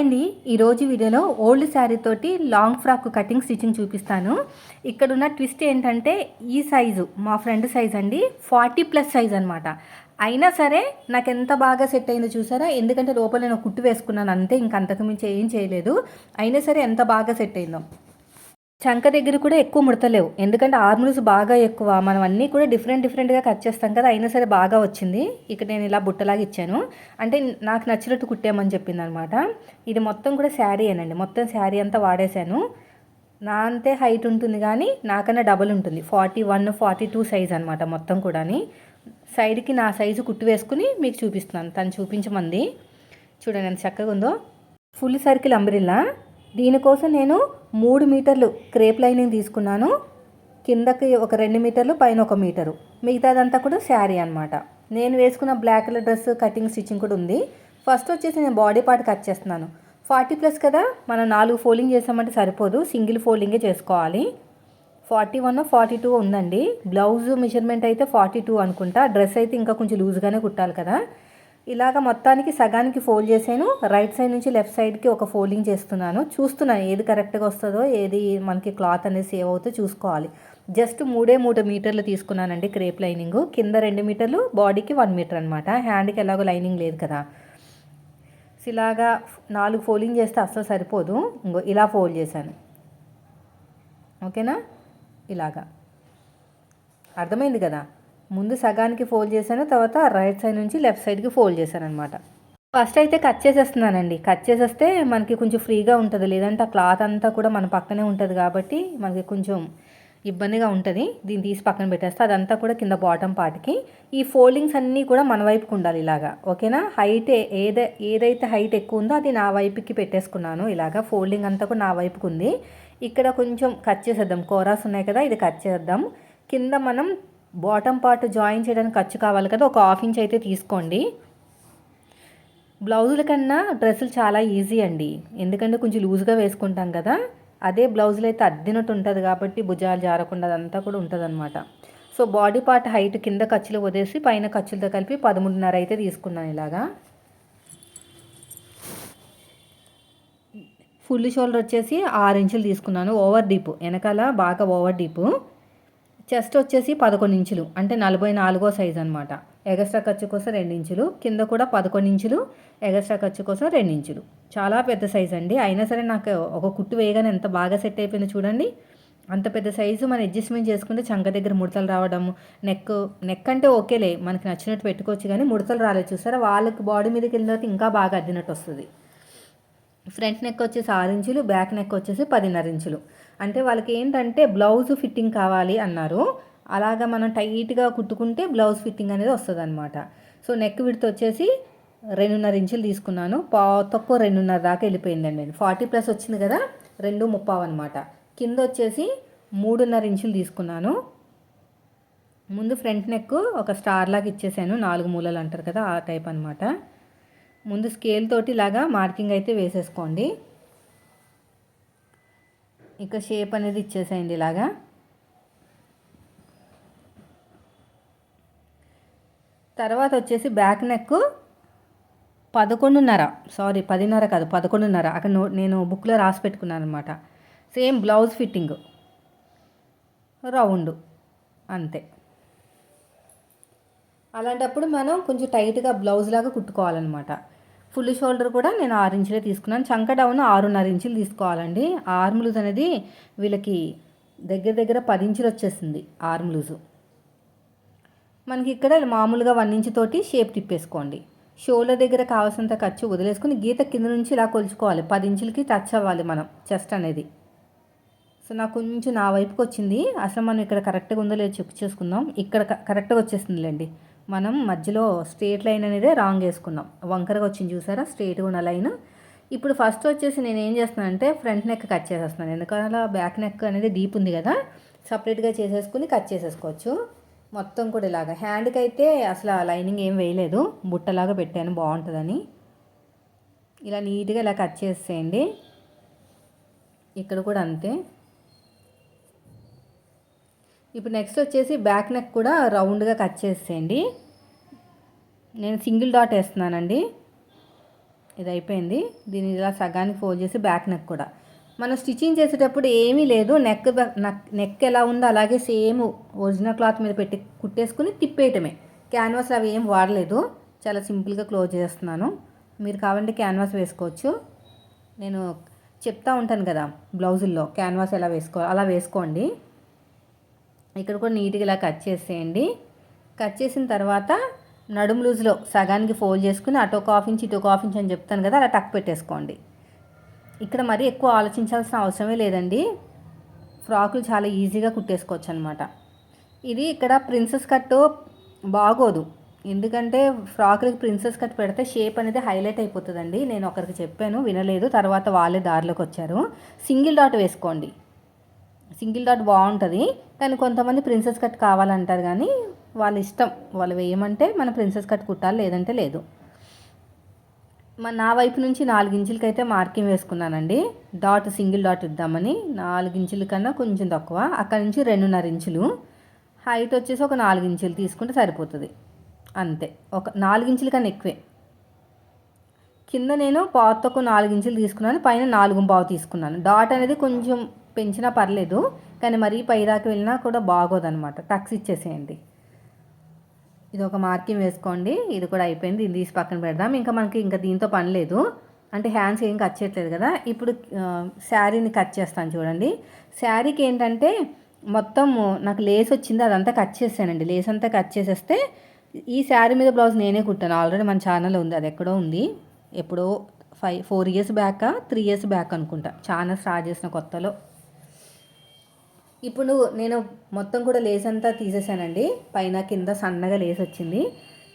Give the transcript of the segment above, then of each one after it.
అండి ఈరోజు వీడియోలో ఓల్డ్ శారీ తోటి లాంగ్ ఫ్రాక్ కటింగ్ స్టిచ్చింగ్ చూపిస్తాను. ఇక్కడ ఉన్న ట్విస్ట్ ఏంటంటే ఈ సైజు మా ఫ్రెండ్ సైజ్ అండి ఫార్టీ ప్లస్ సైజ్ అనమాట అయినా సరే నాకు ఎంత బాగా సెట్ అయిందో చూసారా? ఎందుకంటే లోపల నేను కుట్టు వేసుకున్నాను అంతే ఇంక అంతకుమించి ఏం చేయలేదు. అయినా సరే ఎంత బాగా సెట్ అయిందో. చంక దగ్గర కూడా ఎక్కువ ముడతలేవు. ఎందుకంటే ఆర్మ్లూస్ బాగా ఎక్కువ. మనం అన్నీ కూడా డిఫరెంట్ డిఫరెంట్గా కట్ చేస్తాం కదా అయినా సరే బాగా వచ్చింది. ఇక్కడ నేను ఇలా బుట్టలాగా ఇచ్చాను. అంటే నాకు నచ్చినట్టు కుట్టామని చెప్పింది అనమాట ఇది మొత్తం కూడా శారీ అనండి. మొత్తం శారీ అంతా వాడేశాను. నా అంతే హైట్ ఉంటుంది కానీ నాకన్నా డబల్ ఉంటుంది. Forty one forty two size అనమాట మొత్తం కూడాని. సైడ్కి నా సైజు కుట్టు వేసుకుని మీకు చూపిస్తున్నాను. తను చూపించమంది. చూడండి ఎంత చక్కగా ఉందో. ఫుల్ సర్కిల్ అంబ్రిల్లా దీనికోసం నేను మూడు మీటర్లు క్రేప్ లైనింగ్ తీసుకున్నాను. కిందకి ఒక రెండు మీటర్లు పైన ఒక మీటరు. మిగతాదంతా కూడా శారీ అనమాట నేను వేసుకున్న black colour dress cutting stitching కూడా ఉంది. ఫస్ట్ వచ్చేసి నేను బాడీ పార్ట్ కట్ చేస్తున్నాను. ఫార్టీ ప్లస్ కదా మనం నాలుగు ఫోల్డింగ్ చేసామంటే సరిపోదు. సింగిల్ ఫోల్డింగే చేసుకోవాలి. ఫార్టీ వన్ ఫార్టీ టూ ఉందండి. బ్లౌజ్ మెజర్మెంట్ అయితే ఫార్టీ టూ అనుకుంటా. డ్రెస్ అయితే ఇంకా కొంచెం లూజ్గానే కుట్టాలి కదా. ఇలాగ మొత్తానికి సగానికి ఫోల్డ్ చేశాను. రైట్ సైడ్ నుంచి లెఫ్ట్ సైడ్కి ఒక ఫోల్డింగ్ చేస్తున్నాను. చూస్తున్నాను ఏది కరెక్ట్గా వస్తుందో ఏది మనకి క్లాత్ అనేది సేవ్ అవుతుందో చూసుకోవాలి. జస్ట్ మూడే మూడు మీటర్లు తీసుకున్నానండి క్రేప్ లైనింగ్. కింద రెండు మీటర్లు బాడీకి వన్ మీటర్ అనమాట హ్యాండ్కి ఎలాగో లైనింగ్ లేదు కదా. ఇలాగా నాలుగు ఫోల్డింగ్ చేస్తే అస్సలు సరిపోదు. ఇంకో ఇలా ఫోల్డ్ చేశాను. ఓకేనా? ఇలాగా. అర్థమైంది కదా? ముందు సగానికి ఫోల్డ్ చేశాను తర్వాత రైట్ సైడ్ నుంచి లెఫ్ట్ సైడ్కి ఫోల్డ్ చేశాను అనమాట ఫస్ట్ అయితే కట్ చేసేస్తున్నానండి. కట్ చేసేస్తే మనకి కొంచెం ఫ్రీగా ఉంటుంది. లేదంటే ఆ క్లాత్ అంతా కూడా మన పక్కనే ఉంటుంది కాబట్టి మనకి కొంచెం ఇబ్బందిగా ఉంటుంది. దీన్ని తీసి పక్కన పెట్టేస్తే అదంతా కూడా కింద బాటమ్ పార్ట్కి. ఈ ఫోల్డింగ్స్ అన్నీ కూడా మన వైపుకి ఉండాలి ఇలాగా. ఓకేనా? హైట్ ఏద ఏదైతే హైట్ ఎక్కువ ఉందో అది నా వైపుకి పెట్టేసుకున్నాను ఇలాగా. ఫోల్డింగ్ అంతా కూడా నా వైపుకి ఉంది. ఇక్కడ కొంచెం కట్ చేసేద్దాం. కోరాస్ ఉన్నాయి కదా ఇది కట్ చేద్దాం కింద మనం బాటమ్ పార్ట్ జాయిన్ చేయడానికి ఖర్చు కావాలి కదా ఒక హాఫ్ ఇంచ్ అయితే తీసుకోండి. బ్లౌజుల కన్నా డ్రెస్సులు చాలా ఈజీ అండి. ఎందుకంటే కొంచెం లూజ్గా వేసుకుంటాం కదా అదే బ్లౌజులు అయితే అద్దినట్టు ఉంటుంది కాబట్టి భుజాలు జారకుండా అదంతా కూడా ఉంటుందన్నమాట. సో బాడీ పార్ట్ హైట్ కింద ఖర్చులు వదిలేసి పైన ఖర్చులతో కలిపి పదమూడున్నర అయితే తీసుకున్నాను ఇలాగా. ఫుల్ షోల్డర్ వచ్చేసి ఆరు ఇంచులు తీసుకున్నాను ఓవర్ డీప్. వెనకాల బాగా ఓవర్ డీపు. చెస్ట్ వచ్చేసి పదకొండు ఇంచులు అంటే నలభై నాలుగో సైజ్ అనమాట ఎగస్ట్రా ఖర్చు కోసం రెండు ఇంచులు కింద కూడా పదకొండు ఇంచులు ఎగస్ట్రా ఖర్చు కోసం రెండు ఇంచులు. చాలా పెద్ద సైజ్ అండి. అయినా సరే నాకు ఒక కుట్టు వేయగానే ఎంత బాగా సెట్ అయిపోయిందో చూడండి. అంత పెద్ద సైజు మనం అడ్జస్ట్మెంట్ చేసుకుంటే చంక దగ్గర ముడతలు రావడం నెక్ నెక్ అంటే ఓకేలే మనకి నచ్చినట్టు పెట్టుకోవచ్చు కానీ ముడతలు రాలేదు. చూసారా? వాళ్ళకి బాడీ మీదకి వెళ్ళిన తర్వాత ఇంకా బాగా అద్దినట్టు వస్తుంది. ఫ్రంట్ నెక్ వచ్చేసి ఆరు ఇంచులు బ్యాక్ నెక్ వచ్చేసి పదిన్నర ఇంచులు. అంటే వాళ్ళకి ఏంటంటే బ్లౌజ్ ఫిట్టింగ్ కావాలి అన్నారు. అలాగా మనం టైట్గా కుట్టుకుంటే బ్లౌజ్ ఫిట్టింగ్ అనేది వస్తుంది అనమాట సో నెక్ విడత వచ్చేసి రెండున్నర ఇంచులు తీసుకున్నాను. పా తక్కువ రెండున్నర దాకా వెళ్ళిపోయిందండి నేను ఫార్టీ ప్లస్ వచ్చింది కదా రెండు ముప్పావు అనమాట కింద వచ్చేసి మూడున్నర ఇంచులు తీసుకున్నాను. ముందు ఫ్రంట్ నెక్ ఒక స్టార్ లాగా ఇచ్చేసాను. నాలుగు మూలలు అంటారు కదా ఆ టైప్ అనమాట ముందు స్కేల్ తోటి ఇలాగా మార్కింగ్ అయితే వేసేసుకోండి. ఇక షేప్ అనేది ఇచ్చేసేయండి ఇలాగా. తర్వాత వచ్చేసి బ్యాక్ నెక్ పదకొండున్నర. సారీ పదిన్నర కాదు పదకొండున్నర. అక్కడ నేను బుక్లో రాసి పెట్టుకున్నాను అనమాట సేమ్ బ్లౌజ్ ఫిట్టింగ్. రౌండ్. అంతే. అలాంటప్పుడు మనం కొంచెం టైట్గా బ్లౌజ్ లాగా కుట్టుకోవాలన్నమాట. ఫుల్ షోల్డర్ కూడా నేను ఆరు ఇంచులే తీసుకున్నాను. చంక డౌన్ ఆరున్నర ఇంచులు తీసుకోవాలండి. ఆర్మ్ లూజ్ అనేది వీళ్ళకి దగ్గర దగ్గర పది ఇంచులు వచ్చేసింది ఆర్మ్ లూజు. మనకి ఇక్కడ మామూలుగా వన్ ఇంచుతోటి షేప్ తిప్పేసుకోండి. షోల్డర్ దగ్గర కావాల్సినంత ఖర్చు వదిలేసుకుని గీత కింద నుంచి ఇలా కొలుచుకోవాలి. పది ఇంచులకి టచ్ అవ్వాలి మనం చెస్ట్ అనేది. సో నాకు కొంచెం నా వైపుకి వచ్చింది. అసలు మనం ఇక్కడ కరెక్ట్గా ఉందో లేదో చెక్ చేసుకుందాం. ఇక్కడ కరెక్ట్గా వచ్చేస్తుందిలేండి మనం మధ్యలో స్ట్రేట్ లైన్ అనేది రాంగ్ వేసుకున్నాం. వంకరగా వచ్చింది చూసారా? స్ట్రేట్గా ఉన్న లైన్. ఇప్పుడు ఫస్ట్ వచ్చేసి నేను ఏం చేస్తున్నానంటే ఫ్రంట్ నెక్ కట్ చేసేస్తున్నాను. ఎందుకంటే బ్యాక్ నెక్ అనేది డీప్ ఉంది కదా. సపరేట్గా చేసేసుకుని కట్ చేసేసుకోవచ్చు. మొత్తం కూడా ఇలాగా. హ్యాండ్కి అయితే అసలు లైనింగ్ ఏం వేయలేదు. బుట్టలాగా పెట్టాను బాగుంటుందని. ఇలా నీట్గా ఇలా కట్ చేసేయండి. ఇక్కడ కూడా అంతే. ఇప్పుడు నెక్స్ట్ వచ్చేసి బ్యాక్ నెక్ కూడా రౌండ్గా కట్ చేసేయండి. నేను సింగిల్ డాట్ వేస్తున్నానండి. ఇది అయిపోయింది. దీన్ని ఇలా సగానికి ఫోల్డ్ చేసి బ్యాక్ నెక్ కూడా. మనం స్టిచ్చింగ్ చేసేటప్పుడు ఏమీ లేదు. నెక్ నెక్ ఎలా ఉందో అలాగే సేమ్ ఒరిజినల్ క్లాత్ మీద పెట్టి కుట్టేసుకుని తిప్పేయటమే. క్యాన్వాస్ అవి ఏం వాడలేదు. చాలా సింపుల్గా క్లోజ్ చేస్తున్నాను. మీరు కావాలంటే క్యాన్వాస్ వేసుకోవచ్చు. నేను చెప్తా ఉంటాను కదా బ్లౌజుల్లో క్యాన్వాస్ ఎలా వేసుకో అలా వేసుకోండి. ఇక్కడ కూడా నీట్గా ఇలా కట్ చేసేయండి. కట్ చేసిన తర్వాత నడుము లూజ్లో సగానికి ఫోల్డ్ చేసుకుని అటు ఒక హాఫ్ ఇంచ్ ఇటు ఒక హాఫ్ ఇంచ్ అని చెప్తాను కదా అలా టక్ పెట్టేసుకోండి. ఇక్కడ మరీ ఎక్కువ ఆలోచించాల్సిన అవసరమే లేదండి. ఫ్రాకులు చాలా ఈజీగా కుట్టేసుకోవచ్చు అనమాట ఇది ఇక్కడ ప్రిన్సెస్ కట్ బాగోదు. ఎందుకంటే ఫ్రాకులకి ప్రిన్సెస్ కట్ పెడితే షేప్ అనేది హైలైట్ అయిపోతుందండి. నేను ఒకరికి చెప్పాను వినలేదు. తర్వాత వాళ్ళే దారిలోకి వచ్చారు. సింగిల్ డాట్ వేసుకోండి. సింగిల్ డాట్ బాగుంటుంది కానీ కొంతమంది ప్రిన్సెస్ కట్ కావాలంటారు కానీ వాళ్ళ ఇష్టం. వాళ్ళు వేయమంటే మన ప్రిన్సెస్ కట్ కుట్టాలి లేదంటే లేదు. మన నా వైపు నుంచి నాలుగించులకి అయితే మార్కింగ్ వేసుకున్నానండి. డాట్ సింగిల్ డాట్ ఇద్దామని నాలుగించుల కన్నా కొంచెం తక్కువ. అక్కడి నుంచి రెండున్నర ఇంచులు. హైట్ వచ్చేసి ఒక నాలుగు ఇంచులు తీసుకుంటే సరిపోతుంది. అంతే. ఒక నాలుగించుల కన్నా ఎక్కువే. కింద నేను పాతకు నాలుగు ఇంచులు తీసుకున్నాను పైన నాలుగు పావు తీసుకున్నాను. డాట్ అనేది కొంచెం పెంచినా పర్లేదు కానీ మరీ పైదాకా వెళ్ళినా కూడా బాగోదనమాట టక్స్ ఇచ్చేసేయండి. ఇది ఒక మార్కింగ్ వేసుకోండి. ఇది కూడా అయిపోయింది. దీన్ని తీసి పక్కన పెడదాం. ఇంకా మనకి ఇంకా దీంతో పని లేదు. అంటే హ్యాండ్స్ ఏం కట్ చేయట్లేదు కదా. ఇప్పుడు శారీని కట్ చేస్తాను చూడండి. శారీకి ఏంటంటే మొత్తం నాకు లేస్ వచ్చింది అదంతా కట్ చేసానండి లేస్ అంతా కట్ చేసేస్తే ఈ శారీ మీద బ్లౌజ్ నేనే కుట్టాను. ఆల్రెడీ మన ఛానల్ ఉంది. అది ఎక్కడో ఉంది. ఎప్పుడో five four years back three years back అనుకుంటా. ఛానల్ స్టార్ట్ చేసిన కొత్తలో. ఇప్పుడు నేను మొత్తం కూడా లేస్ అంతా తీసేసానండి. పైన కింద సన్నగా లేస్ వచ్చింది.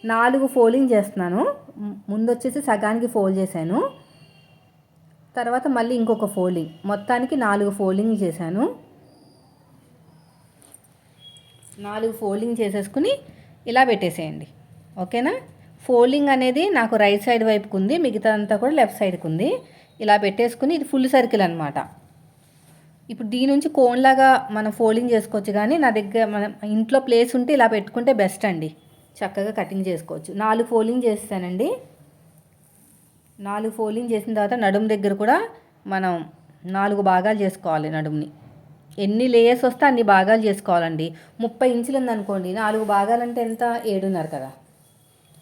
నాలుగు ఫోల్డింగ్ చేస్తున్నాను. ముందు వచ్చేసి సగానికి ఫోల్డ్ చేశాను. తర్వాత మళ్ళీ ఇంకొక ఫోల్డింగ్. మొత్తానికి నాలుగు ఫోల్డింగ్ చేశాను. నాలుగు ఫోల్డింగ్ చేసేసుకుని ఇలా పెట్టేసేయండి. ఓకేనా? ఫోల్డింగ్ అనేది నాకు రైట్ సైడ్ వైపుకు ఉంది మిగతా అంతా కూడా లెఫ్ట్ సైడ్కి ఉంది ఇలా పెట్టేసుకుని ఇది ఫుల్ సర్కిల్ అనమాట ఇప్పుడు దీని నుంచి కోన్లాగా మనం ఫోల్డింగ్ చేసుకోవచ్చు కానీ నా దగ్గర మన ఇంట్లో ప్లేస్ ఉంటే ఇలా పెట్టుకుంటే బెస్ట్ అండి. చక్కగా కటింగ్ చేసుకోవచ్చు. నాలుగు ఫోల్డింగ్ చేస్తానండి. నాలుగు ఫోల్డింగ్ చేసిన తర్వాత నడుము దగ్గర కూడా మనం నాలుగు భాగాలు చేసుకోవాలి నడుముని. ఎన్ని లేయర్స్ వస్తే అన్ని భాగాలు చేసుకోవాలండి. ముప్పై ఇంచులు ఉందనుకోండి నాలుగు భాగాలు అంటే ఎంత? ఏడున్నర కదా.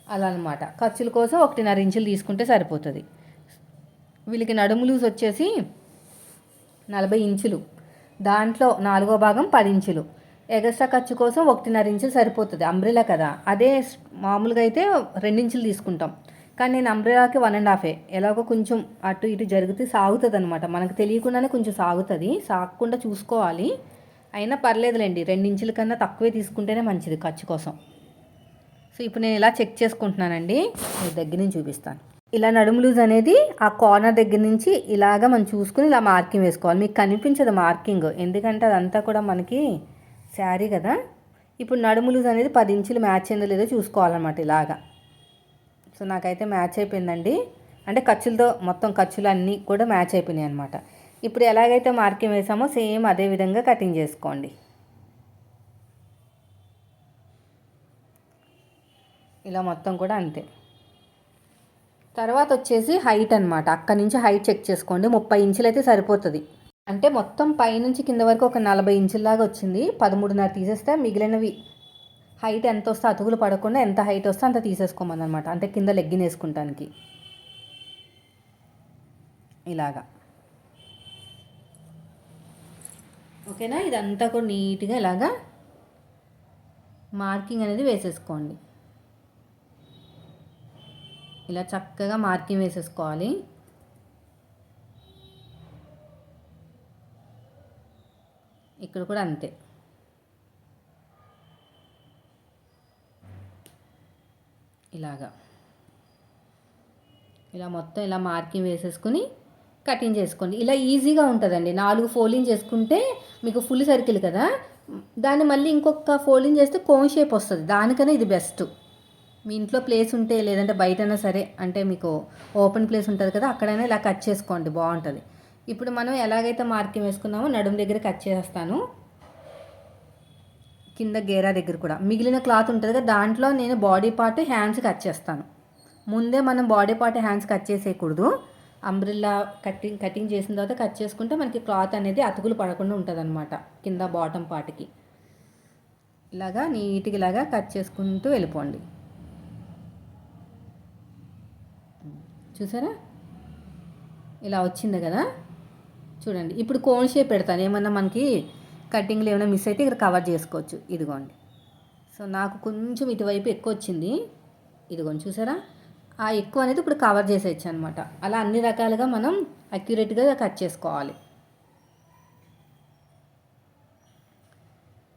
అలా అనమాట ఖర్చుల కోసం ఒకటిన్నర ఇంచులు తీసుకుంటే సరిపోతుంది. వీళ్ళకి నడుము లూజ్ వచ్చేసి నలభై ఇంచులు. దాంట్లో నాలుగో భాగం పది ఇంచులు. ఎగస్ట్రా ఖర్చు కోసం ఒకటిన్నర ఇంచులు సరిపోతుంది. అంబ్రెలా కదా. అదే మామూలుగా అయితే రెండించులు తీసుకుంటాం. కానీ నేను అంబ్రెలాకి వన్ అండ్ హాఫే. ఎలాగో కొంచెం అటు ఇటు జరిగితే సాగుతుంది అనమాట మనకు తెలియకుండానే కొంచెం సాగుతుంది. సాగకుండా చూసుకోవాలి. అయినా పర్లేదులేండి. రెండించుల కన్నా తక్కువే తీసుకుంటేనే మంచిది ఖర్చు కోసం. సో ఇప్పుడు నేను ఇలా చెక్ చేసుకుంటున్నానండి. మీ దగ్గర నుంచి చూపిస్తాను. ఇలా నడుము లూజ్ అనేది ఆ కార్నర్ దగ్గర నుంచి ఇలాగ మనం చూసుకుని ఇలా మార్కింగ్ వేసుకోవాలి. మీకు కనిపించదు మార్కింగ్ ఎందుకంటే అదంతా కూడా మనకి శారీ కదా. ఇప్పుడు నడుము లూజ్ అనేది పది ఇంచులు మ్యాచ్ అయిందో లేదో చూసుకోవాలన్నమాట ఇలాగా. సో నాకైతే మ్యాచ్ అయిపోయిందండి. అంటే ఖర్చులతో మొత్తం ఖర్చులు అన్నీ కూడా మ్యాచ్ అయిపోయినాయి అనమాట ఇప్పుడు ఎలాగైతే మార్కింగ్ వేసామో సేమ్ అదే విధంగా కటింగ్ చేసుకోండి. ఇలా మొత్తం కూడా అంతే. తర్వాత వచ్చేసి హైట్ అనమాట అక్కడి నుంచి హైట్ చెక్ చేసుకోండి. ముప్పై ఇంచులు అయితే సరిపోతుంది. అంటే మొత్తం పైనుంచి కింద వరకు ఒక నలభై ఇంచుల్లాగా వచ్చింది. పదమూడున్నర తీసేస్తే మిగిలినవి హైట్ ఎంత వస్తే అతుకులు పడకుండా ఎంత హైట్ వస్తే అంత తీసేసుకోమని అనమాట అంటే కింద లెగ్గిన్ వేసుకుంటానికి. ఇలాగా. ఓకేనా? ఇదంతా కూడా నీట్గా ఇలాగా మార్కింగ్ అనేది వేసేసుకోండి. ఇలా చక్కగా మార్కింగ్ వేసేసుకోవాలి. ఇక్కడ కూడా అంతే. ఇలాగా. ఇలా మొత్తం ఇలా మార్కింగ్ వేసేసుకుని కటింగ్ చేసుకోండి. ఇలా ఈజీగా ఉంటుందండి. నాలుగు ఫోల్డింగ్ చేసుకుంటే మీకు ఫుల్ సర్కిల్ కదా. దాన్ని మళ్ళీ ఇంకొక ఫోల్డింగ్ చేస్తే కోన్ షేప్ వస్తుంది. దానికనే ఇది బెస్ట్. మీ ఇంట్లో ప్లేస్ ఉంటే లేదంటే బయటైనా సరే అంటే మీకు ఓపెన్ ప్లేస్ ఉంటుంది కదా అక్కడైనా ఇలా కట్ చేసుకోండి బాగుంటుంది. ఇప్పుడు మనం ఎలాగైతే మార్కింగ్ వేసుకున్నామో నడుము దగ్గర కట్ చేస్తాను కింద గేరా దగ్గర కూడా. మిగిలిన క్లాత్ ఉంటుంది కదా దాంట్లో నేను బాడీ పార్ట్ హ్యాండ్స్ కట్ చేస్తాను. ముందే మనం బాడీ పార్ట్ హ్యాండ్స్ కట్ చేసేయకూడదు. అంబ్రిల్లా కటింగ్ కటింగ్ చేసిన తర్వాత కట్ చేసుకుంటే మనకి క్లాత్ అనేది అతుకులు పడకుండా ఉంటుంది అనమాట కింద బాటమ్ పార్ట్కి ఇలాగా నీట్గా ఇలాగా కట్ చేసుకుంటూ వెళ్ళిపోండి. చూసారా? ఇలా వచ్చింది కదా? చూడండి ఇప్పుడు కోన్ షేప్ పెడతాను. ఏమన్నా మనకి కటింగ్లో ఏమైనా మిస్ అయితే ఇక్కడ కవర్ చేసుకోవచ్చు. ఇదిగోండి. సో నాకు కొంచెం ఇటువైపు ఎక్కువ వచ్చింది. ఇదిగోండి చూసారా? ఆ ఎక్కువ అనేది ఇప్పుడు కవర్ చేసేయచ్చు అనమాట అలా అన్ని రకాలుగా మనం అక్యురేట్గా కట్ చేసుకోవాలి.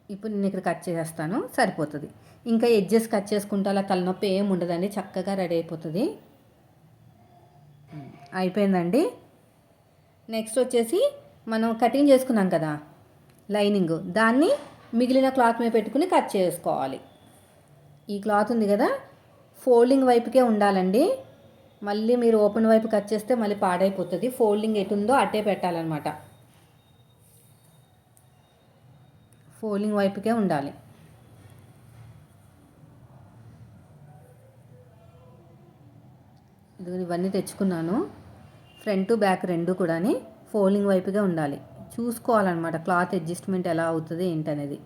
ఇప్పుడు నేను ఇక్కడ కట్ చేసేస్తాను. సరిపోతుంది. ఇంకా ఎడ్జెస్ కట్ చేసుకుంటే అలా తలనొప్పి ఏం ఉండదండి. చక్కగా రెడీ అయిపోతుంది. అయిపోయిందండి. నెక్స్ట్ వచ్చేసి మనం కటింగ్ చేసుకున్నాం కదా లైనింగ్. దాన్ని మిగిలిన క్లాత్ మీద పెట్టుకుని కట్ చేసుకోవాలి. ఈ క్లాత్ ఉంది కదా ఫోల్డింగ్ వైపుకే ఉండాలండి. మళ్ళీ మీరు ఓపెన్ వైపు కట్ చేస్తే మళ్ళీ పాడైపోతుంది. ఫోల్డింగ్ ఎటు ఉందో అట్టే పెట్టాలన్నమాట. ఫోల్డింగ్ వైపుకే ఉండాలి. ఇదిగో ఇవన్నీ తెచ్చుకున్నాను. ఫ్రంట్ బ్యాక్ రెండు కూడాని ఫోల్డింగ్ వైపుగా ఉండాలి. చూసుకోవాలన్నమాట క్లాత్ అడ్జస్ట్మెంట్ ఎలా అవుతుంది ఏంటనేది.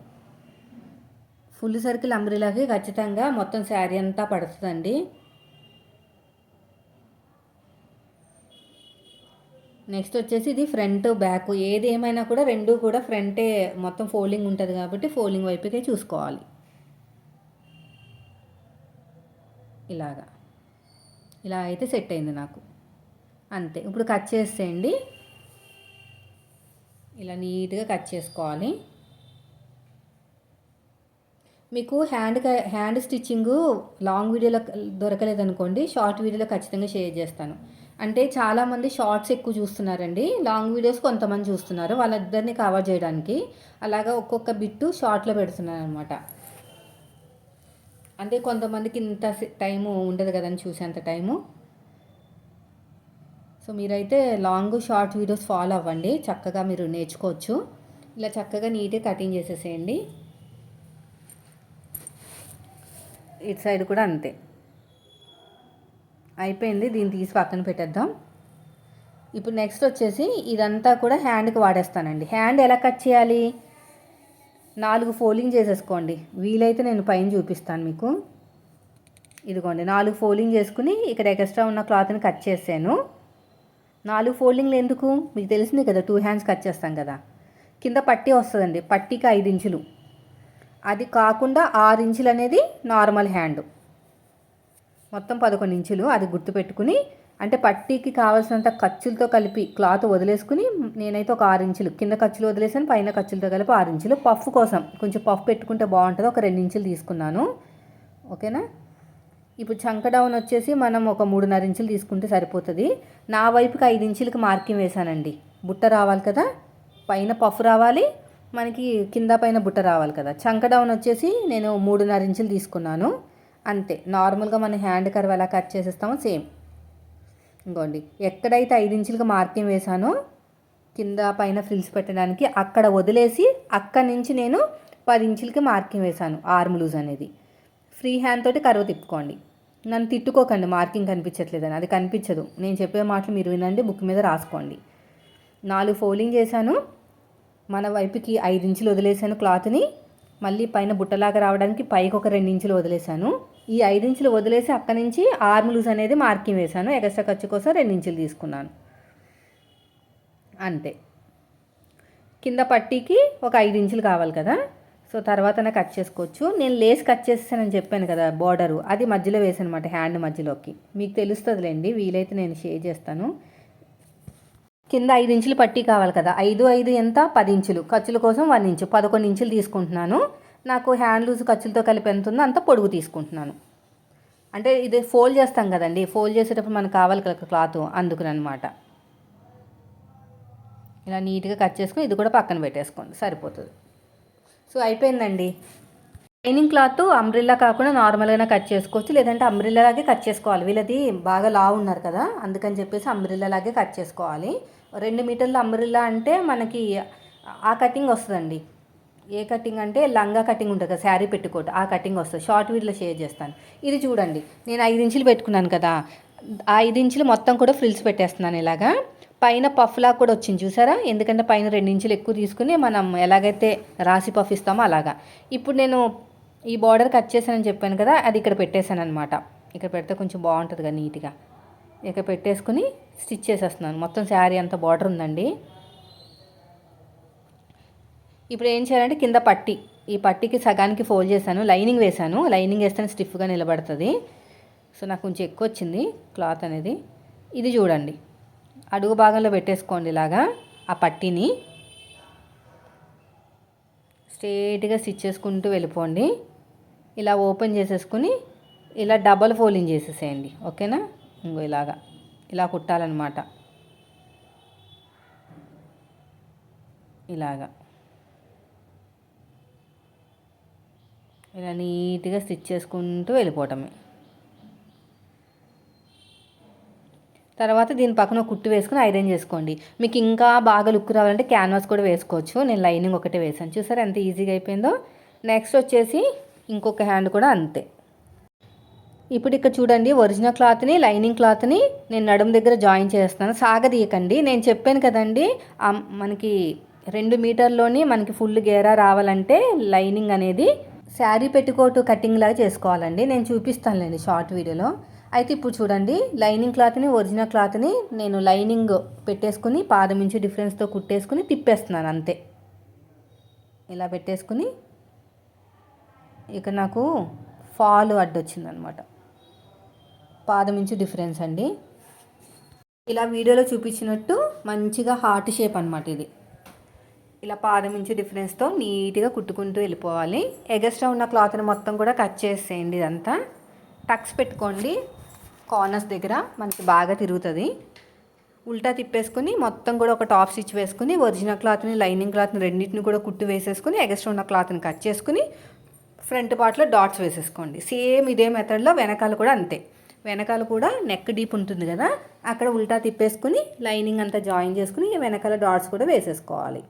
ఫుల్ సర్కిల్ అంబ్రిలాకి ఖచ్చితంగా మొత్తం శారీ అంతా పడుతుందండి. నెక్స్ట్ వచ్చేసి ఇది ఫ్రంట్ బ్యాక్. ఏది ఏమైనా కూడా రెండు కూడా ఫ్రంటే మొత్తం ఫోల్డింగ్ ఉంటుంది కాబట్టి ఫోల్డింగ్ వైపుకే చూసుకోవాలి. ఇలాగా. ఇలా అయితే సెట్ అయింది నాకు. అంతే. ఇప్పుడు కట్ చేసేయండి. ఇలా నీట్గా కట్ చేసుకోవాలి. మీకు హ్యాండ్ హ్యాండ్ స్టిచ్చింగ్ లాంగ్ వీడియోలో దొరకలేదనుకోండి షార్ట్ వీడియోలో ఖచ్చితంగా షేర్ చేస్తాను. అంటే చాలామంది షార్ట్స్ ఎక్కువ చూస్తున్నారండి. లాంగ్ వీడియోస్ కొంతమంది చూస్తున్నారు. వాళ్ళిద్దరిని కవర్ చేయడానికి అలాగా ఒక్కొక్క బిట్టు షార్ట్లో పెడుతున్నాను అనమాట అంటే కొంతమందికి ఇంత టైము ఉండదు కదని చూసేంత టైము. సో మీరైతే లాంగ్ షార్ట్ వీడియోస్ ఫాలో అవ్వండి. చక్కగా మీరు నేర్చుకోవచ్చు. ఇలా చక్కగా నీట్గా కటింగ్ చేసేసేయండి. ఇటు సైడ్ కూడా అంతే. అయిపోయింది. దీన్ని తీసి పక్కన పెట్టేద్దాం. ఇప్పుడు నెక్స్ట్ వచ్చేసి ఇదంతా కూడా హ్యాండ్కి వాడేస్తానండి. హ్యాండ్ ఎలా కట్ చేయాలి? నాలుగు ఫోల్డింగ్ చేసేసుకోండి. వీలైతే నేను పైన చూపిస్తాను మీకు. ఇదిగోండి నాలుగు ఫోల్డింగ్ చేసుకుని ఇక్కడ ఎక్స్ట్రా ఉన్న క్లాత్ని కట్ చేసాను నాలుగు ఫోల్డింగ్లు ఎందుకు? మీకు తెలిసింది కదా టూ హ్యాండ్స్ కట్ చేస్తాం కదా. కింద పట్టీ వస్తుందండి పట్టీకి ఐదు ఇంచులు. అది కాకుండా ఆరు ఇంచులు అనేది నార్మల్ హ్యాండ్ మొత్తం పదకొండు ఇంచులు అది గుర్తుపెట్టుకుని అంటే పట్టీకి కావాల్సినంత ఖర్చులతో కలిపి క్లాత్ వదిలేసుకుని నేనైతే ఒక ఆరు ఇంచులు కింద ఖర్చులు వదిలేసాను పైన ఖర్చులతో కలిపి ఆరు ఇంచులు. పఫ్ కోసం కొంచెం పఫ్ పెట్టుకుంటే బాగుంటుంది ఒక రెండు ఇంచులు తీసుకున్నాను. ఓకేనా? ఇప్పుడు చంక డౌన్ వచ్చేసి మనం ఒక మూడున్నర ఇంచులు తీసుకుంటే సరిపోతుంది. నా వైపుకి ఐదు ఇంచులకి మార్కింగ్ వేశానండి. బుట్ట రావాలి కదా? పైన పఫ్ రావాలి. మనకి కింద పైన బుట్ట రావాలి కదా? చంక డౌన్ వచ్చేసి నేను మూడున్నర ఇంచులు తీసుకున్నాను. అంతే. నార్మల్గా మన హ్యాండ్ కర్వ్ ఎలా కట్ చేసేస్తామో సేమ్ ఇంకోండి. ఎక్కడైతే ఐదు ఇంచులకి మార్కింగ్ వేసానో కింద పైన ఫ్రిల్స్ పెట్టడానికి అక్కడ వదిలేసి అక్కడి నుంచి నేను పది ఇంచులకి మార్కింగ్ వేశాను ఆర్మ్ లూజ్ అనేది. ఫ్రీ హ్యాండ్ తోటి కరువు తిప్పుకోండి. నన్ను తిట్టుకోకండి మార్కింగ్ కనిపించట్లేదని. అది కనిపించదు. నేను చెప్పే మాటలు మీరు వినండి బుక్ మీద రాసుకోండి. నాలుగు ఫోల్డింగ్ చేశాను. మన వైపుకి ఐదు ఇంచులు వదిలేసాను క్లాత్ని. మళ్ళీ పైన బుట్టలాగా రావడానికి పైకి ఒక రెండు ఇంచులు వదిలేసాను ఈ ఐదు ఇంచులు వదిలేసి అక్కడి నుంచి ఆర్మ్ లూజ్ అనేది మార్కింగ్ వేశాను. ఎక్స్ట్రా ఖర్చు కోసం రెండు ఇంచులు తీసుకున్నాను. అంతే. కింద పట్టీకి ఒక ఐదు ఇంచులు కావాలి కదా? సో తర్వాత కట్ చేసుకోవచ్చు. నేను లేస్ కట్ చేస్తానని చెప్పాను కదా బార్డరు అది మధ్యలో వేసానమాట హ్యాండ్ మధ్యలోకి. మీకు తెలుస్తుందిలేండి వీలైతే నేను షేర్ చేస్తాను. కింద ఐదు ఇంచులు పట్టీ కావాలి కదా ఐదు ఐదు ఎంత? పది ఇంచులు. ఖర్చుల కోసం వన్ ఇంచు. పదకొండు ఇంచులు తీసుకుంటున్నాను. నాకు హ్యాండ్ లూజ్ ఖర్చులతో కలిపి ఎంత ఉందో అంత పొడుగు తీసుకుంటున్నాను. అంటే ఇది ఫోల్డ్ చేస్తాం కదండి ఫోల్డ్ చేసేటప్పుడు మనకు కావాలి కదా క్లాత్ అందుకునమాట ఇలా నీట్గా కట్ చేసుకుని ఇది కూడా పక్కన పెట్టేసుకోండి సరిపోతుంది. సో అయిపోయిందండి. లైనింగ్ క్లాత్ అంబ్రిల్లా కాకుండా నార్మల్గానే కట్ చేసుకోవచ్చు. లేదంటే అంబ్రిల్లాగే కట్ చేసుకోవాలి. వీళ్ళది బాగా లావు ఉన్నారు కదా అందుకని చెప్పేసి అంబ్రిల్లాగే కట్ చేసుకోవాలి. రెండు మీటర్ల అంబ్రిల్లా అంటే మనకి ఆ కటింగ్ వస్తుందండి. ఏ కటింగ్ అంటే లంగా కటింగ్ ఉంటుంది కదా శారీ పెట్టుకోట ఆ కటింగ్ వస్తుంది. షార్ట్ వీడియోలో షేర్ చేస్తాను. ఇది చూడండి. నేను ఐదు ఇంచులు పెట్టుకున్నాను కదా ఆ ఐదు ఇంచులు మొత్తం కూడా ఫ్రిల్స్ పెట్టేస్తున్నాను ఇలాగా. పైన పఫ్లా కూడా వచ్చింది చూసారా? ఎందుకంటే పైన రెండు ఇంచులు ఎక్కువ తీసుకుని మనం ఎలాగైతే రాసి పఫ్ ఇస్తామో అలాగా. ఇప్పుడు నేను ఈ బార్డర్ కట్ చేశానని చెప్పాను కదా అది ఇక్కడ పెట్టేశాను అనమాట ఇక్కడ పెడితే కొంచెం బాగుంటుంది కదా నీట్గా. ఇక్కడ పెట్టేసుకుని స్టిచ్ చేసేస్తున్నాను. మొత్తం శారీ అంత బార్డర్ ఉందండి. ఇప్పుడు ఏం చేయాలంటే కింద పట్టి ఈ పట్టికి సగానికి ఫోల్డ్ చేశాను లైనింగ్ వేశాను. లైనింగ్ వేస్తేనే స్టిఫ్గా నిలబడుతుంది. సో నాకు కొంచెం ఎక్కువ వచ్చింది క్లాత్ అనేది. ఇది చూడండి. అడుగు భాగంలో పెట్టేసుకోండి ఇలాగా ఆ పట్టీని. స్ట్రేట్గా స్టిచ్ చేసుకుంటూ వెళ్ళిపోండి. ఇలా ఓపెన్ చేసేసుకుని ఇలా డబల్ ఫోల్డింగ్ చేసేసేయండి. ఓకేనా? ఇంకో ఇలాగా. ఇలా కుట్టాలన్నమాట. ఇలాగా. ఇలా నీట్గా స్టిచ్ చేసుకుంటూ వెళ్ళిపోవటమే. తర్వాత దీని పక్కన ఒక కుట్టు వేసుకుని ఐరన్ చేసుకోండి. మీకు ఇంకా బాగా లుక్ రావాలంటే క్యాన్వాస్ కూడా వేసుకోవచ్చు. నేను లైనింగ్ ఒకటే వేసాను చూసారా ఎంత ఈజీగా అయిపోయిందో? నెక్స్ట్ వచ్చేసి ఇంకొక హ్యాండ్ కూడా అంతే. ఇప్పుడు ఇక్కడ చూడండి ఒరిజినల్ క్లాత్ని లైనింగ్ క్లాత్ని నేను నడుము దగ్గర జాయిన్ చేస్తాను సాగదీయకండి. నేను చెప్పాను కదండి మనకి రెండు మీటర్లోని మనకి ఫుల్ గేరా రావాలంటే లైనింగ్ అనేది శారీ పెట్టుకోటు కటింగ్ లాగా చేసుకోవాలండి. నేను చూపిస్తానులేండి షార్ట్ వీడియోలో. అయితే ఇప్పుడు చూడండి లైనింగ్ క్లాత్ని ఒరిజినల్ క్లాత్ని నేను లైనింగ్ పెట్టేసుకుని పాదం నుంచి డిఫరెన్స్తో కుట్టేసుకుని తిప్పేస్తున్నాను అంతే. ఇలా పెట్టేసుకుని ఇక నాకు ఫాల్ అడ్డొచ్చిందనమాట. పాదం నుంచి డిఫరెన్స్ అండి. ఇలా వీడియోలో చూపించినట్టు మంచిగా హార్ట్ షేప్ అనమాట ఇది. ఇలా పాదం ఇంచు డిఫరెన్స్తో నీట్గా కుట్టుకుంటూ వెళ్ళిపోవాలి. ఎగస్ట్రా ఉన్న క్లాత్ని మొత్తం కూడా కట్ చేసేయండి ఇదంతా. టక్స్ పెట్టుకోండి. కార్నర్స్ దగ్గర మనకి బాగా తిరుగుతుంది. ఉల్టా తిప్పేసుకుని మొత్తం కూడా ఒక టాప్ స్టిచ్ వేసుకుని ఒరిజినల్ క్లాత్ని లైనింగ్ క్లాత్ని రెండింటిని కూడా కుట్టు వేసేసుకుని ఎగస్ట్రా ఉన్న క్లాత్ని కట్ చేసుకుని ఫ్రంట్ పార్ట్లో డాట్స్ వేసేసుకోండి. సేమ్ ఇదే మెథడ్లో వెనకాల కూడా అంతే. వెనకాల కూడా నెక్ డీప్ ఉంటుంది కదా అక్కడ ఉల్టా తిప్పేసుకుని లైనింగ్ అంతా జాయిన్ చేసుకుని వెనకాల డాట్స్ కూడా వేసేసుకోవాలి.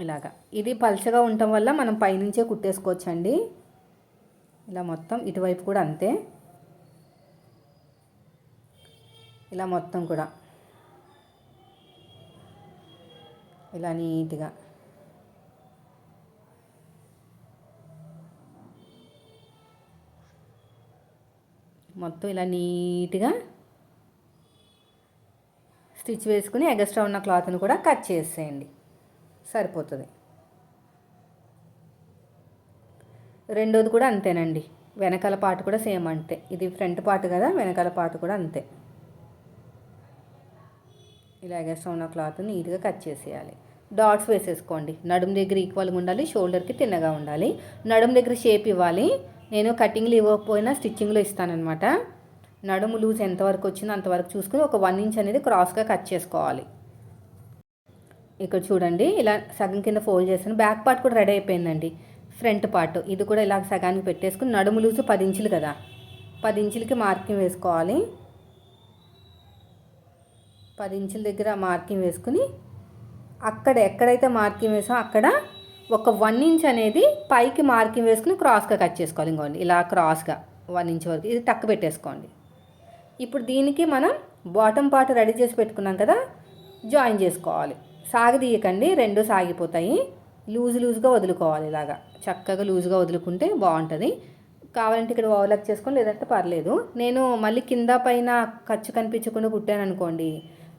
ఇలాగా. ఇది పలచగా ఉండటం వల్ల మనం పైనుంచే కుట్టేసుకోవచ్చండి. ఇలా మొత్తం ఇటువైపు కూడా అంతే. ఇలా మొత్తం కూడా. ఇలా నీట్గా. మొత్తం ఇలా నీట్గా స్టిచ్ వేసుకుని ఎగస్ట్రా ఉన్న క్లాత్ని కూడా కట్ చేసేయండి. సరిపోతుంది. రెండోది కూడా అంతేనండి. వెనకాల పాటు కూడా సేమ్ అంతే. ఇది ఫ్రంట్ పార్ట్ కదా వెనకాల పార్ట్ కూడా అంతే. ఇలాగే ఎగస్ట్రా ఉన్న క్లాత్ నీట్గా కట్ చేసేయాలి. డాట్స్ వేసేసుకోండి. నడుము దగ్గర ఈక్వల్గా ఉండాలి షోల్డర్కి తిన్నగా ఉండాలి. నడుము దగ్గర షేప్ ఇవ్వాలి. నేను కటింగ్లు ఇవ్వకపోయినా స్టిచ్చింగ్లో ఇస్తానమాట నడుము లూజ్ ఎంతవరకు వచ్చిందో అంతవరకు చూసుకుని ఒక వన్ ఇంచ్ అనేది క్రాస్గా కట్ చేసుకోవాలి. ఇక్కడ చూడండి ఇలా సగం కింద ఫోల్డ్ చేస్తాను బ్యాక్ పార్ట్ కూడా రెడీ అయిపోయిందండి. ఫ్రంట్ పార్ట్ ఇది కూడా ఇలా సగానికి పెట్టేసుకుని నడుము లూజు పది ఇంచులు కదా. పది ఇంచులకి మార్కింగ్ వేసుకోవాలి. పది ఇంచుల దగ్గర మార్కింగ్ వేసుకుని అక్కడ ఎక్కడైతే మార్కింగ్ వేసామో అక్కడ ఒక వన్ ఇంచ్ అనేది పైకి మార్కింగ్ వేసుకుని క్రాస్గా కట్ చేసుకోవాలి ఇంకోండి. ఇలా క్రాస్గా వన్ ఇంచ్ వరకు. ఇది టక్ పెట్టేసుకోండి. ఇప్పుడు దీనికి మనం బాటమ్ పార్ట్ రెడీ చేసి పెట్టుకున్నాం కదా జాయిన్ చేసుకోవాలి. సాగదీయకండి రెండు సాగిపోతాయి. లూజ్ లూజ్గా వదులుకోవాలి ఇలాగా. చక్కగా లూజ్గా వదులుకుంటే బాగుంటుంది. కావాలంటే ఇక్కడ ఓవర్లాక్ చేసుకొని లేదంటే పర్లేదు. నేను మళ్ళీ కింద పైన ఖర్చు కనిపించకుండా కుట్టాను అనుకోండి.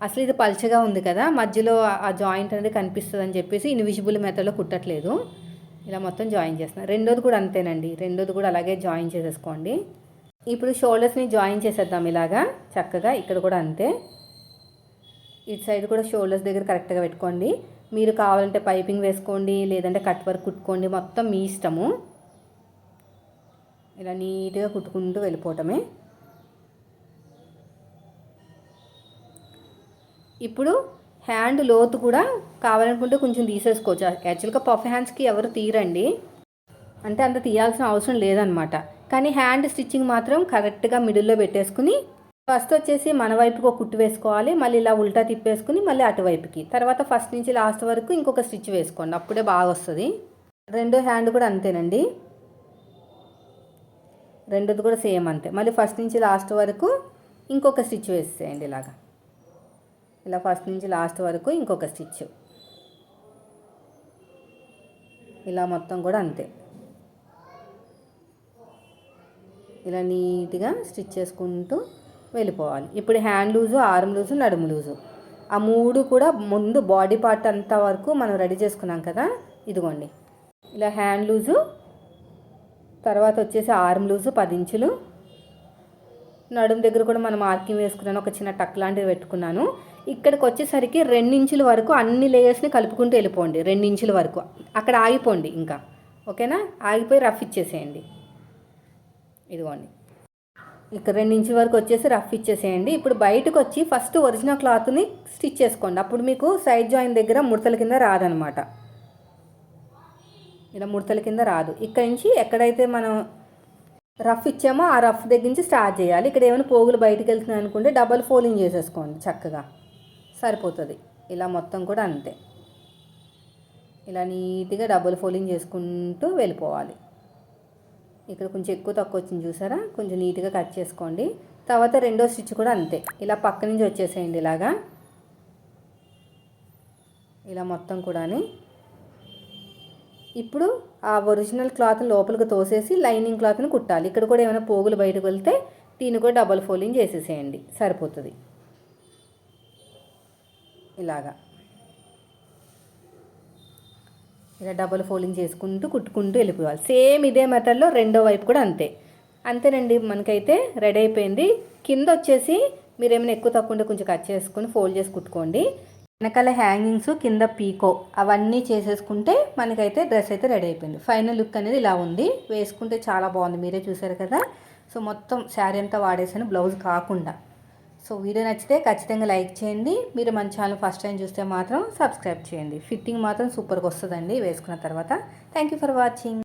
అసలు ఇది పల్చగా ఉంది కదా మధ్యలో ఆ జాయింట్ అనేది కనిపిస్తుంది అని చెప్పేసి ఇన్విజిబుల్ మెథడ్లో కుట్టట్లేదు. ఇలా మొత్తం జాయిన్ చేస్తున్నాను రెండోది కూడా అంతేనండి. రెండోది కూడా అలాగే జాయిన్ చేసేసుకోండి. ఇప్పుడు షోల్డర్స్ని జాయిన్ చేసేద్దాం ఇలాగా. చక్కగా ఇక్కడ కూడా అంతే. ఇటు సైడ్ కూడా షోల్డర్స్ దగ్గర కరెక్ట్గా పెట్టుకోండి. మీరు కావాలంటే పైపింగ్ వేసుకోండి లేదంటే కట్ వర్క్ కుట్టుకోండి. మొత్తం మీ ఇష్టము. ఇలా నీట్గా కుట్టుకుంటూ వెళ్ళిపోవటమే. ఇప్పుడు హ్యాండ్ లోతు కూడా కావాలనుకుంటే కొంచెం తీసేసుకోవచ్చు. యాక్చువల్గా పఫ్ హ్యాండ్స్కి ఎవరు తీరండి. అంటే అంత తీయాల్సిన అవసరం లేదనమాట కానీ హ్యాండ్ స్టిచ్చింగ్ మాత్రం కరెక్ట్గా మిడిల్లో పెట్టేసుకుని ఫస్ట్ వచ్చేసి మన వైపుకి ఒక కుట్టు వేసుకోవాలి మళ్ళీ ఇలా ఉల్టా తిప్పేసుకుని మళ్ళీ అటువైపుకి. తర్వాత ఫస్ట్ నుంచి లాస్ట్ వరకు ఇంకొక స్టిచ్ వేసుకోండి అప్పుడే బాగా వస్తుంది. రెండో హ్యాండ్ కూడా అంతేనండి. రెండోది కూడా సేమ్ అంతే. మళ్ళీ ఫస్ట్ నుంచి లాస్ట్ వరకు ఇంకొక స్టిచ్ వేసేయండి ఇలాగా. ఇలా ఫస్ట్ నుంచి లాస్ట్ వరకు ఇంకొక స్టిచ్. ఇలా మొత్తం కూడా అంతే. ఇలా నీట్గా స్టిచ్ చేసుకుంటూ వెళ్ళిపోవాలి. ఇప్పుడు హ్యాండ్ లూజు ఆర్మ్ లూజు నడుము లూజు. ఆ మూడు కూడా ముందు బాడీ పార్ట్ అంతా వరకు మనం రెడీ చేసుకున్నాం కదా ఇదిగోండి. ఇలా హ్యాండ్ లూజు తర్వాత వచ్చేసి ఆర్మ్ లూజు పది ఇంచులు. నడుము దగ్గర కూడా మనం మార్కింగ్ వేసుకున్నాను ఒక చిన్న టక్ లాంటిది పెట్టుకున్నాను. ఇక్కడికి వచ్చేసరికి ఇంచుల వరకు అన్ని లేయర్స్ని కలుపుకుంటూ వెళ్ళిపోండి. ఇంచుల వరకు. అక్కడ ఆగిపోండి ఇంకా. ఓకేనా? ఆగిపోయి రఫ్ ఇచ్చేసేయండి. ఇదిగోండి. ఇక్కడ రెండు ఇంచుల వరకు వచ్చేసి రఫ్ ఇచ్చేసేయండి. ఇప్పుడు బయటకు వచ్చి ఫస్ట్ ఒరిజినల్ క్లాత్ని స్టిచ్ చేసుకోండి. అప్పుడు మీకు సైడ్ జాయిన్ దగ్గర ముడతల కింద రాదనమాట. ఇలా ముడతల కింద రాదు. ఇక్కడ నుంచి ఎక్కడైతే మనం రఫ్ ఇచ్చామో ఆ రఫ్ దగ్గర నుంచి స్టార్ట్ చేయాలి. ఇక్కడ ఏమైనా పోగులు బయటకు వెళ్తున్నాయి అనుకుంటే డబల్ ఫోలింగ్ చేసేసుకోండి చక్కగా. సరిపోతుంది. ఇలా మొత్తం కూడా అంతే. ఇలా నీట్గా డబుల్ ఫోల్డింగ్ చేసుకుంటూ వెళ్ళిపోవాలి. ఇక్కడ కొంచెం ఎక్కువ తక్కువ వచ్చింది చూసారా? కొంచెం నీట్గా కట్ చేసుకోండి. తర్వాత రెండో స్టిచ్ కూడా అంతే. ఇలా పక్క నుంచి వచ్చేసేయండి ఇలాగా. ఇలా మొత్తం కూడా ఇప్పుడు ఆ ఒరిజినల్ క్లాత్ లోపలికి తోసేసి లైనింగ్ క్లాత్ని కుట్టాలి. ఇక్కడ కూడా ఏమైనా పోగులు బయటకు వెళ్తే దీన్ని కూడా డబల్ ఫోల్డింగ్ చేసేసేయండి. సరిపోతుంది. ఇలాగా. ఇలా డబుల్ ఫోల్డింగ్ చేసుకుంటూ కుట్టుకుంటూ వెళ్ళిపోవాలి. సేమ్ ఇదే మెథడ్లో రెండో వైపు కూడా అంతే. అంతేనండి మనకైతే రెడీ అయిపోయింది. కింద వచ్చేసి మీరు ఏమైనా ఎక్కువ తక్కువ కొంచెం కట్ చేసుకుని ఫోల్డ్ చేసి కుట్టుకోండి. వెనకాల హ్యాంగింగ్స్ కింద పీకో అవన్నీ చేసేసుకుంటే మనకైతే డ్రెస్ అయితే రెడీ అయిపోయింది. ఫైనల్ లుక్ అనేది ఇలా ఉంది. వేసుకుంటే చాలా బాగుంది. మీరే చూసారు కదా? సో మొత్తం శారీ అంతా వాడేసాను. బ్లౌజ్ కాకుండా. సో వీడియో నచ్చితే ఖచ్చితంగా లైక్ చేయండి. మీరు మన ఛానల్ ఫస్ట్ టైం చూస్తే మాత్రం సబ్స్క్రైబ్ చేయండి. ఫిట్టింగ్ మాత్రం సూపర్గా వస్తుందండి వేసుకున్న తర్వాత. Thank you for watching